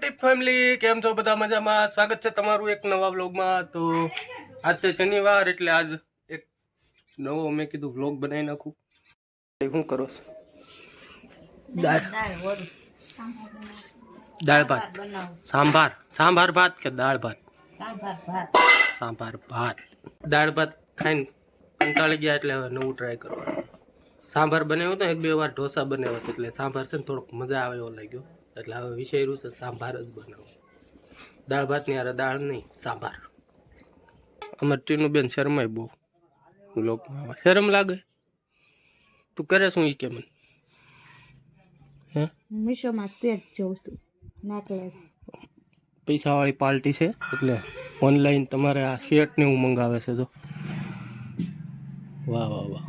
Tip family કેમ છો બધા મજામાં? સ્વાગત છે તમારું એક નવા વ્લોગમાં. તો આજ છે શનિવાર એટલે આજ એક નવો મેં કીધું વ્લોગ બનાવી નાખું. શું કરો છો? દાળ. દાળ ભાત. સાંભાર. સાંભાર ભાત કે દાળ ભાત? સાંભાર ભાત. દાળ ભાત ખાઈને કંટાળી ગયા એટલે હવે નવું ટ્રાય કરવાનું. સાંભાર બનાવ્યો હતો એક બે વાર ઢોસા બનાવ્યો હતો એટલે સાંભાર છે ને થોડોક મજા આવે એવો લાગ્યો. એટલે હવે વિષયરું છે સાંભાર જ બનાવો. દાળ ભાતની આરે દાળ નહીં સાંભાર. અમારે ટીનું બેન શરમાય બહુ. લોકમાં શરમ લાગે? તું કરે શું ઈ કે મને? હે? મીશોમાં સેટ જોઉં છું. નેકલેસ પૈસાવાળી પાર્ટી છે એટલે ઓનલાઈન તમારે આ શર્ટ ને હું મંગાવે છે તો વાહ વાહ વાહ.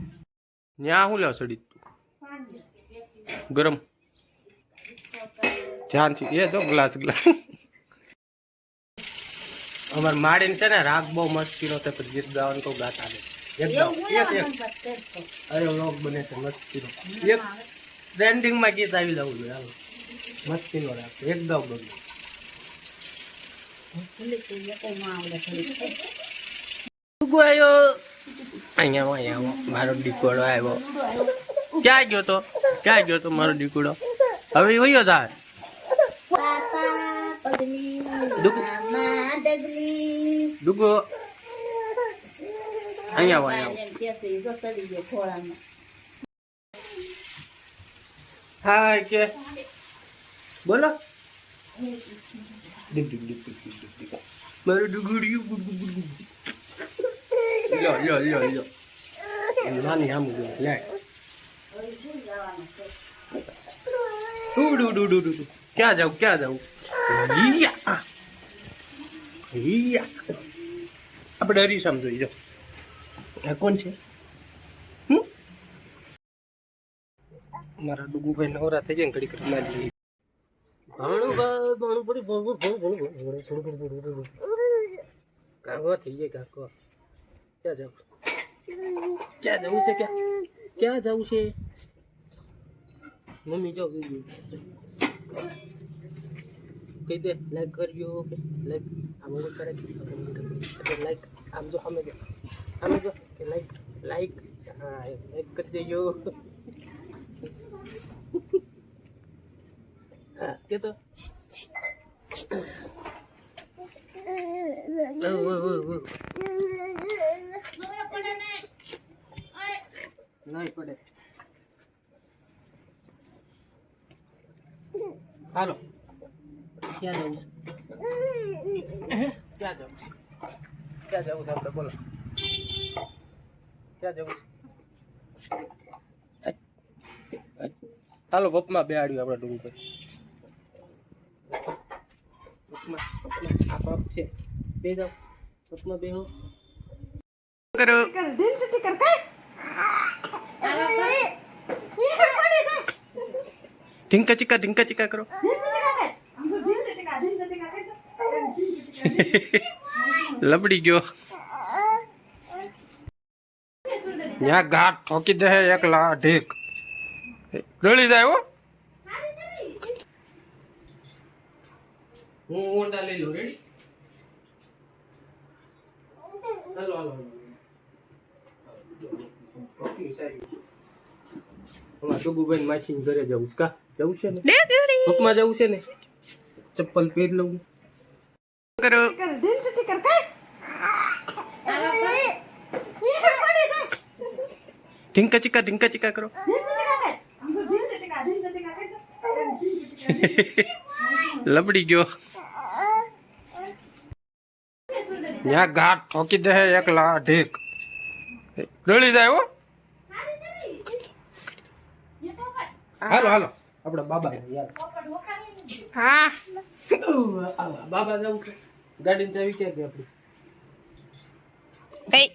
ન્યા શું લેવા સડી તું? ગરમ. જાનથી એ તો ગ્લાસ ગ્લાસ. અમાર માડીને છે ને રાગ બહુ મસ્તીનો છે પણ ગીત ગાવાનું તો ગાતા અરે વ્લોગ બને છે મસ્તીનો એક ટ્રેન્ડિંગમાં ગીત આવી જવું જોઈએ હાલો. મસ્તીનો રાગ. એક ગાવ ગમે ડુગો આવ્યો અહીંયા અહીંયા મારો દીકડો આવ્યો. ક્યાં ગયો તો? ક્યાં ગયો તો મારો દીકડો હવે વયો જાય ડુગુ ડુગો અહીંયા આવો, અહીંયા હાય કે? બોલો. ડીક ડીક ડીક ડીક ડીક ડીક. મારું ડુગુડિયું ગુડ ગુડ ગુડ. લ્યો લ્યો લ્યો લ્યો. નાની આમ જો લે ડુ ડુ ડુ ડુ ડુ. ક્યાં જાઉં ક્યાં જાઉં? હિયા આપણે હરી સમજો જો. આ કોણ છે? મારા ડુગુભાઈ નવરા થઈ જાય ઘડી કરી મારી ભણું પડી, ભણું ભણું ભણું ભણું ભણું ભણું કાકો થઈ જાય કાકો. ક્યાં જાવ? ક્યાં જવું છે, ક્યાં? ક્યાં જવું છે? મમ્મી જો કહી દે લાઈક કરજો કે લાઈક આમ ઓલું કરે કે લાઈક આમ જો સામે જો સામે જો કે લાઈક લાઈક હા લાઈક કરી દેજો હા કે તો ઓ, ઓ, ઓ, ઓ. નહીં પડે હાલો ક્યાં જવું છે ક્યાં જવું છે ક્યાં જવું છે આપણે બોલો ક્યાં જવું છે. હાલો વપમાં બેહાડ્યું આપણે ડુંગર પપ્પા પપ્પા આ પપ છે બે જાઓ વપમાં બે હો કરો ઢીંકા ચીકા ઢીંકા ચીકા કરો લબડી ગયો. ત્યાં ઘાટ ઠોકી દે એક લા ઢીક. રળી જાય હો. હું ઓંડા લઈ લઉં રેડી હાલો હાલો હાલો. ડુગુભાઈ માસી ઘરે જવું છે. કા? જવું છે ને? પગમાં જવું છે ને? ચપ્પલ પહેરી લઉં. કરો. ઢીંકા ચીકા ઢીંકા ચીકા કરો. લબડી ગયો. ત્યાં ઘાટ ઠોકી દે એક લા ઢીક. રળી જાય હો. હાલો હાલો. આપડા બાબા યાર હા. બાબા જવું છે ગાડી ચાવી ક્યાં ગઈ આપડી કઈ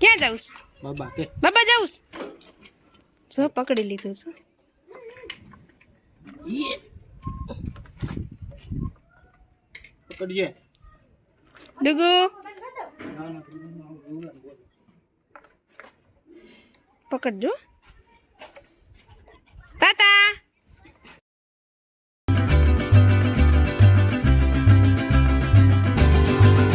ક્યાં જાઉં છું? બાબા કે બાબા જાઉં છું? જો પકડી લીધું છું પકડીએ ડુગુ પકડજો